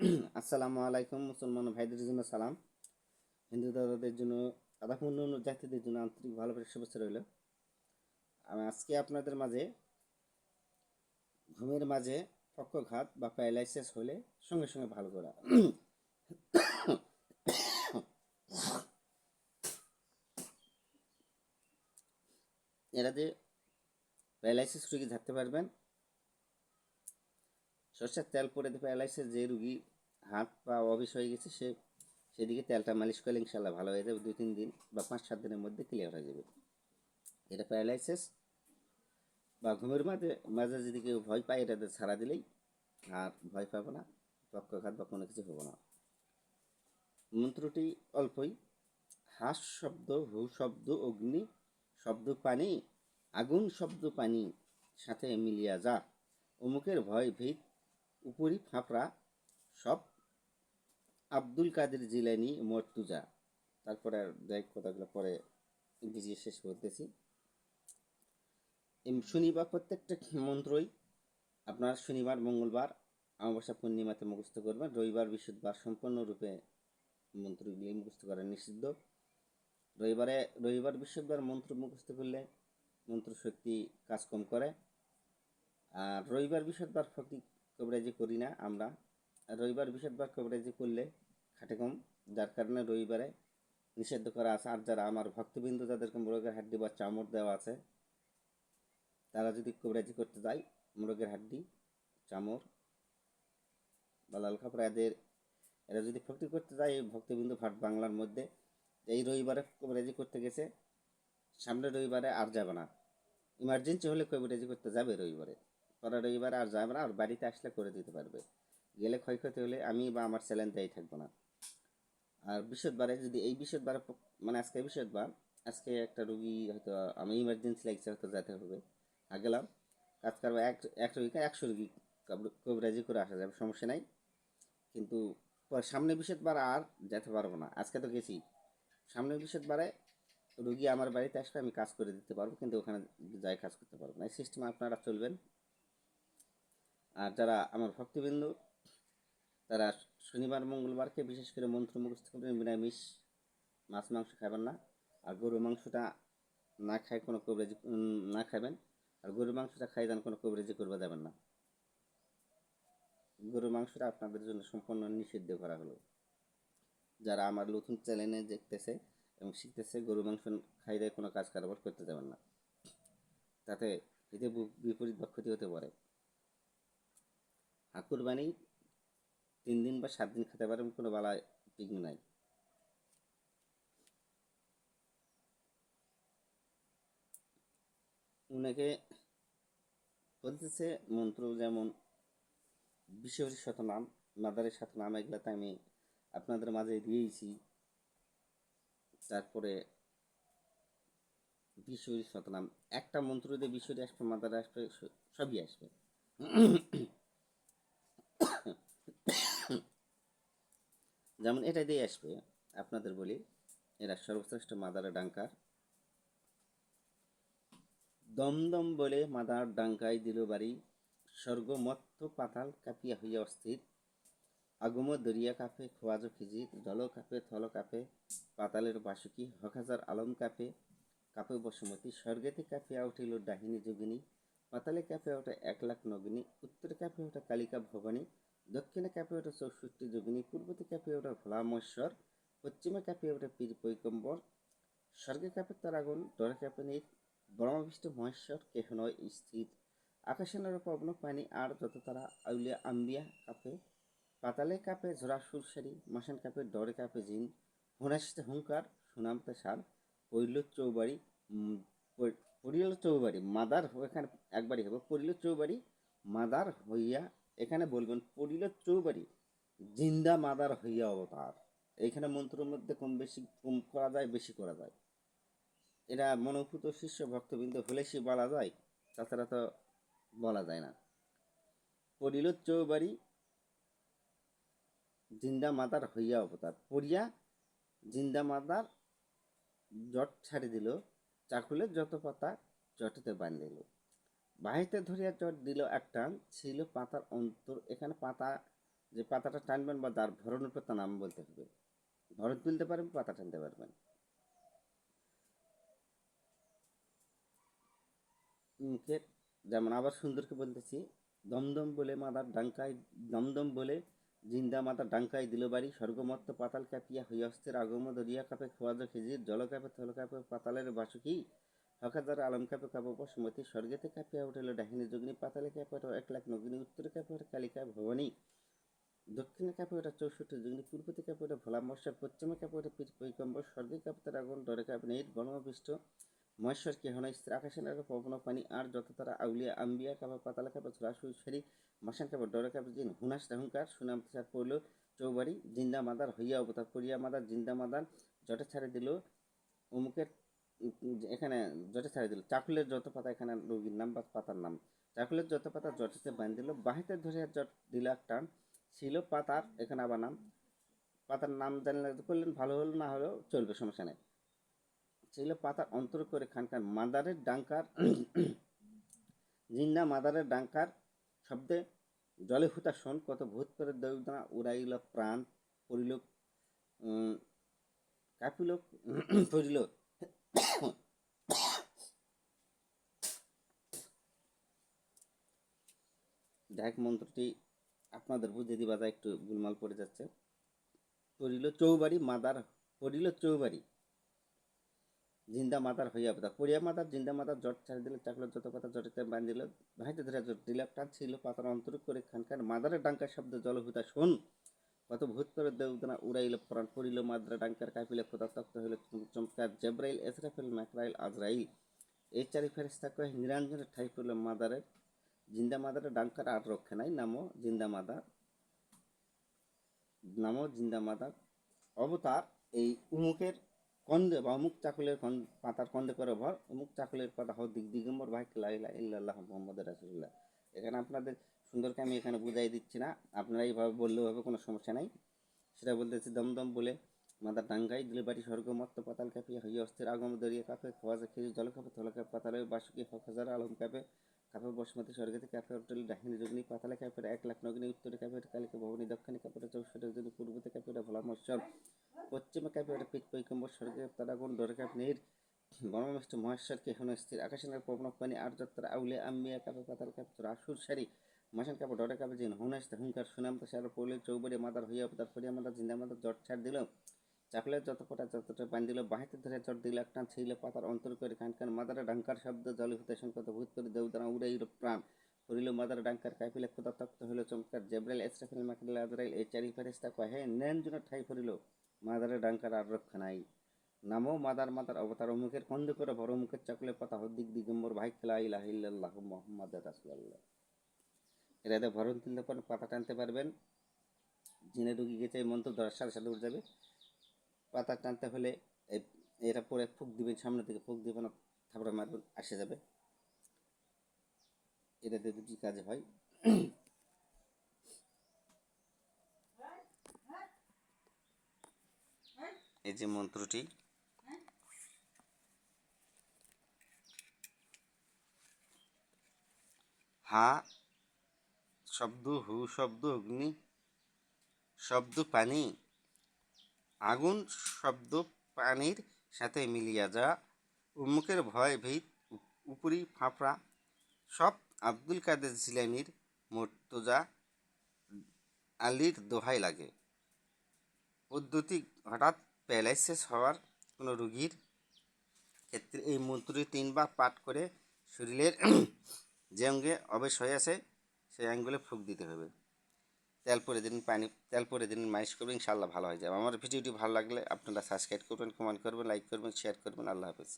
আসসালামু আলাইকুম, মুসলমান ভাইদের জন্য সালাম। হিন্দু দাদাদের জন্য আদাপ অন্য জাতিদের জন্য আন্তরিক ভালোবাসা শুভেচ্ছা রইল। আমি আজকে আপনাদের মাঝে, ঘুমের মাঝে পক্ষঘাত বা প্যারালাইসিস হলে সঙ্গে সঙ্গে ভালো করা এরাতে প্যারালাইসিস রুগী থাকতে পারবেন। সর্ষের তেল পরে প্যারালাইসিস যে রুগী হাত পা অবিষ হয়ে গেছে, সে, সেদিকে তেলটা মালিশ করলে ইনশাল্লাহ ভালো হয়ে যাবে। দুই তিন দিন বা পাঁচ সাত দিনের মধ্যে ক্লিয়ার হয়ে যাবে। এটা প্যারালাইসিস বা ঘুমের মাঝে মাঝে যদি কেউ ভয় পায়, এটাতে ছাড়া দিলেই আর ভয় পাবো না, পক্ষঘাত বা কোনো কিছু হব না। মন্ত্রটি অল্পই। হাস শব্দ, হু শব্দ, অগ্নি শব্দ, পানি, আগুন শব্দ, পানি সাথে মিলিয়া যা। অমুকের ভয়, ভীত, উপরি ফাঁপড়া সব আব্দুল কাদের জিলানি, মর্তুজা। তারপরে আর দেখ কথাগুলো পরে বুঝিয়ে শেষ করতেছি শনিবার প্রত্যেকটা মন্ত্রই আপনার শনিবার, মঙ্গলবার, অমাবস্যা পূর্ণিমাতে মুখস্থ করবেন। রবিবার, বৃহস্পতিবার সম্পূর্ণরূপে মন্ত্রগুলি মুখস্থ করা নিষিদ্ধ। রবিবারে, রবিবার, বৃহস্পতিবার মন্ত্র মুখস্থ করলে মন্ত্র শক্তি কাজ কম করে। আর রবিবার, বৃহস্পতিবার ফকি কবরাজি করি না আমরা। রবিবার, বৃহস্পতিবার কবরাজি করলে খাটে কম যার কারণে রবিবারে নিষিদ্ধ করা আছে। আর যারা আমার ভক্তবিন্দু, যাদেরকে মোরগের হাড্ডি বা চামড় দেওয়া আছে, তারা যদি কবরাজি করতে যায়, মোরগের হাড্ডি, চামড় বা লাল কাপড়, এদের, এরা যদি ভক্তি করতে যায় এই ভক্তবিন্দু ভাট বাংলার মধ্যে, এই রবিবারে কবরাজি করতে গেছে সামনের রবিবারে আর যাবে না। ইমার্জেন্সি হলে কবরাজি করতে যাবে রবিবারে। পরের রবিবারে আর যাবে না, আর বাড়িতে আসলে করে দিতে পারবে। গেলে ক্ষয়ক্ষতি হলে আমি বা আমার চ্যালেন দেয় থাকব না। আর বৃহস্পতিবারে যদি এই বৃহস্পতিবার মানে আজকে বৃহস্পতিবার আজকে একটা রুগী হয়তো, আমি ইমার্জেন্সি লাগছে হয়তো যেতে হবে। আর গেলাম, কাজ করব এক এক রুগীকে একশো রুগী কবরাজি করে আসা যাবে, সমস্যা নাই। কিন্তু পরে সামনে বৃহস্পতিবার আর যেতে পারব না, আজকে তো গেছি। সামনে বৃহস্পতিবারে রুগী আমার বাড়িতে আসলে আমি কাজ করে দিতে পারব, কিন্তু ওখানে যাই কাজ করতে পারব না। এই সিস্টেম আপনারা চলবেন। আর যারা আমার ভক্তবিন্দু, তারা শনিবার, মঙ্গলবারকে বিশেষ করে মন্ত্র মুখস্থ করবেন, নিরামিষ মাছ, মাংস খাবেন না। আর গরু মাংসটা না খায় কোনো কবরেজি না খাবেন। আর গরু মাংসটা খাই দেন কোনো কবরেজি করবে যাবেন না। গরু মাংসটা আপনাদের জন্য সম্পূর্ণ নিষিদ্ধ করা হলো। যারা আমার নতুন চ্যানেলে দেখতেছে এবং শিখতেছে গরু মাংস খাই দেয় কোনো কাজ কারবার করতে যাবেন না। তাতে এতে বিপরীত বা ক্ষতি হতে পারে। আর তিন দিন বা সাত দিন খেতে পারেন, কোনো বালা বিঘ্ন নাই। ওনাকে বলতেছে, মন্ত্র যেমন বিশ্বরী শতনাম মাদারের শতনাম এগুলাতে আমি আপনাদের মাঝে দিয়েছি তারপরে বিশ্বরী শতনাম একটা মন্ত্র দিয়ে বিশ্বরী আসবে মাদারে আসবে সবই আসবে। যেমন এটা দিয়ে আসবে, আপনাদের বলি, এরা সর্বশ্রেষ্ঠ মাদারা ডাঙ্কার। দমদম বলে মাদার ডাঙ্কায় দিল বাড়ি, স্বর্গমত্ত পাতাল কাঁপিয়া হইয়া অস্থির। আগম দরিয়া কাপে, খোয়াজ খিজির, জল কাপে, থল কাপে, পাতালের বাসুকি হকাজার আলম কাপে। কাপে বসুমতী, স্বর্গেতে কাঁপিয়া উঠিল ডাহিনী যোগিনী, পাতালে কাঁপে ওঠে এক লাখ নগিনী, উত্তরে কাঁপে ওঠে কালিকা ভবানী। দক্ষিণে কাঁপে ওঠে চৌষট্টি যোগিনী পূর্বতে কাঁপে ওঠে ভোলামশ্বর পশ্চিমে কাঁপে ওঠে পীর পৈকম্বর স্বর্গে কাঁপে তার আগুন ডরে কাঁপে নীর ব্রহ্মবিষ্ট মহেশ্বর কেহ নয় স্থির। আকাশের পবন পানি আর যত তারা আউলিয়া আম্বিয়া কাঁপে, পাতালে কাঁপে ঝরা সুরসারি মাসান কাঁপে ডরে কাঁপে জিন হোনাসিতে হুঙ্কার সুনামতে সার পৈল চৌবাড়ি পরিল চৌবাড়ি, মাদার এখানে একবারই হবে পরিল চৌবাড়ি, মাদার হইয়া এখানে বলবেন পরিল চৌবাড়ি, জিন্দা মাদার হইয়া অবতার। এইখানে মন্ত্রের মধ্যে কম বেশি, কম করা যায়, বেশি করা যায়। এরা মনোভূত শিষ্য, ভক্তবৃন্দ হলে সে বলা যায়, তাছাড়া তো বলা যায় না। পড়িল চৌবাড়ি, জিন্দা মাতার হইয়া অবতার। পড়িয়া জিন্দা মাতার জট ছাড়ি দিল, চাকুলে যত পাতা জটেতে বান্ধিল বাহিতে ধরিয়া চট দিল একটা ছিল পাতার অন্তর। এখানে পাতা, যে পাতাটা টানবেন বা যার ভরণের তার নাম বলতে হবে। ভরণ তুলতে পারবেন, পাতা টানতে পারবেন। মুখের যেমন আবার সুন্দরকে বলতেছি, দমদম বলে মাদার ডাঙ্কায়, দমদম বলে জিন্দা মাতা ডাঙ্কায় দিল বাড়ি, স্বর্গমত্ত পাতাল কাপিয়া হইয়স্তের আগম দরিয়া কাপে খোয়াজ খেজির জল কাপে থল কাপে পাতালের বাসুকি হকাদার আলম কাপে কাপে বসুমতী স্বর্গেতে কাপিয়া উঠেল ডাহিনী যোগিনী পাতালে কাপে ওঠে এক লাখ নগিনী, উত্তরে কাপে ওঠে কালিকা ভবানী। দক্ষিণে কাপে ওটা চৌষট্টি যোগিনী পূর্বতে কাপে ভোলা মশা পশ্চিমে কাপে ওঠে পীঠ পৈকম্বর স্বর্গে কাপে তার আগুন ডরে কাপে নেই গণবিষ্ট মহেশ্বর কে হন, স্ত্রী আকাশে নাগে পবন, পানি, আর যত তারা আউলিয়া, আম্বিয়া কাপে, পাতালে কাপে ছোড়া সুইসারি মাসান কাপে, ডরে কাপে, জিন হুনাস হুঙ্কার সুনাম তার পড়ল চৌবাড়ি, জিন্দা মাদার হইয়া অবতার করিয়া মাদার, জিন্দা মাদার জটে ছাড়ে দিল অমুকের এখানে জটে ছাড়ে দিল। চাকুলের যত পাতা এখানে রোগীর নাম বা পাতার নাম। চাকুলের যত পাতা জটেতে বাঁধ দিল। বাহিতে ধরে জট দিল একটা ছিল পাতার এখানে আবার নাম। পাতার নাম জানলে করলেন ভালো হলো না হলেও চলবে সমস্যা নেই। ছিল পাতার অন্তর করে খানকার মাদারের ডাঙ্কার জিন্দা মাদারের ডাঙ্কার শব্দে জলে হুতা শোন কত ভূত করে দেবদানা উড়াইল প্রাণ উম, কাঁপিল পড়িল। হোক মন্ত্রটি আপনাদের বুঝে দিবা যায়, একটু গুলমাল পড়ে যাচ্ছে। পড়িল চৌবাড়ি, মাদার, পড়িল চৌবাড়ি। জিন্দা মাতার হইয়া পাতা পড়িয়া মাতার জিন্দা মাতার জট ছাড়ি দিল চাকলো, যত পাতা জটিতে বাঁধিল ভাইতে ধরে জট দিলে, টান ছিল পাতার অন্তর করে খানখান মাদারের ডাঙ্কার শব্দ জলহুতা শোন। কত ভূত করে দেবদানা উড়াইল প্রাণ, পড়িল মাদ্রা ডাঙ্কার কাপিলে খোদা তক্ত হইল চমৎকার জেব্রাইল, এসরাফেল ম্যাকরাইল আজরাইল। এই চারি ফেরেস্তা কয়ে নিরঞ্জনের ঠাই পড়ল মাদারের। জিন্দা মাদারের ডাঙ্কার আর রক্ষে নাই নামও জিন্দা মাদার নামও জিন্দা মাদার অবতার এই উমুকের কন্দে বা অমুক চাকুলের পাতার কন্দে করে ভর অমুক চাকুলের পাতা হো দিক দিগম্বর, ভাই ইল্লাল্লাহ মোহাম্মদ রাসুল্লাহ এখানে আপনাদের সুন্দরকে আমি এখানে বুঝাই দিচ্ছি না, আপনারা এইভাবে বললেও হবে, কোনো সমস্যা নাই। সেটা বলতেছি দমদম বলে, মাদার ডাঙ্গাই দিলে বাড়ি স্বর্গমত্ত পাতাল কাঁপিয়ে হইয়া অস্থির আগম দরিয়া কাপে, খোয়াজে খেয়ে জল কাপে থল কাপে পাতালে বাসুকি হক হাজার আলম কাপে। কাপে বসমতি স্বর্গতে কাপে হোটেল ডাহিনী যোগিনী পাতালে কাপে এক লাখ নগিনী, উত্তরে কাপে কালিকা ভবনী, দক্ষিণে কাপে চৌষট্টি যদি পূর্বতে কাপে ভোলা মৎসর পশ্চিমে ওটা পিঠ পৈকম্বর স্বর্গে তারাগুন ডরে কাপ নীর গণমিষ্ট মহেশ্বরকে হেন স্থির। আকাশের পবন পানি, আর যত্র আউলে আম্বিয়া কাপে পাতাল কাপে তোর আসুর সারি। মাসান কাপে ডরে কাপে জিন হুনাস হুঙ্কার সুনাম তো সার পড়লে চৌবড়ি মাদার হইয়া অবতার ফরিয়া মাদার, জিন্দা মাদার জট ছাড় দিল। চাকলের যত ফোটা যতটা বান দিল, বাহিতে ধরে চট দিল, একটা ছিল পাতার অন্তর করে খান খান মাদারে ডাঙ্কার শব্দ, জলে হতে সংকত ভূত করে দেবদানা উড়াইল প্রাণ। করিল মাদার ডাঙ্কার কাইপিলে খোদা তক্ত হইল চমৎকার। জেব্রাইল এসরাফিল মাকড়িল আজরাইল, এই চারি ফেরেস্তা কহে নেন জন্য ঠাই ফরিল, মাদারে ডাঙ্কার আর রক্ষা নাই। নামও মাদার মাদার অবতার অমুখের কন্দ করে বড় মুখের চাকলে পাতা হদ্দিক দিগম্বর, ভাই খেলা ইলাহ ইল্লাল্লাহ মোহাম্মদ রাসুল্লাহ এরাতে ভরণ তুলতে পারেন পাতা টানতে পারবেন। জিনে রুগী গেছে, এই মন্ত্র ধরার সাথে সাথে যাবে। পাতা টানতে হলে এটা পরে ফুক দিবেন, সামনে থেকে ফুক দিবেন থাপড়া মারবেন আসে যাবে। এটাতে দুটি কাজ হয়। এই যে মন্ত্রটি। হা, শব্দ হু, শব্দ অগ্নি, শব্দ পানি আগুন, শব্দ, পানির সাথে মিলিয়া যা উন্মুখের ভয়, ভীত, উপরি ফাঁপড়া, সব আব্দুল কাদের জিলানির মর্তজা আলীর দোহাই লাগে। পদ্ধতি হঠাৎ প্যালাইসিস হওয়ার কোনো রুগীর ক্ষেত্রে এই মন্ত্রটি তিনবার পাঠ করে শরীরের যে অঙ্গে অবেশ হয়ে আছে, সেই অ্যাঙ্গুলে ফুক দিতে হবে। তেল পরে দিন, পানি, তেল পরে দিন, মালিশ করবেন, ইনশাআল্লাহ ভালো হয়ে যাবে। আমার ভিডিওটি ভালো লাগলে আপনারা সাবস্ক্রাইব করবেন কমেন্ট করবেন লাইক করবেন শেয়ার করবেন। আল্লাহ হাফেজ।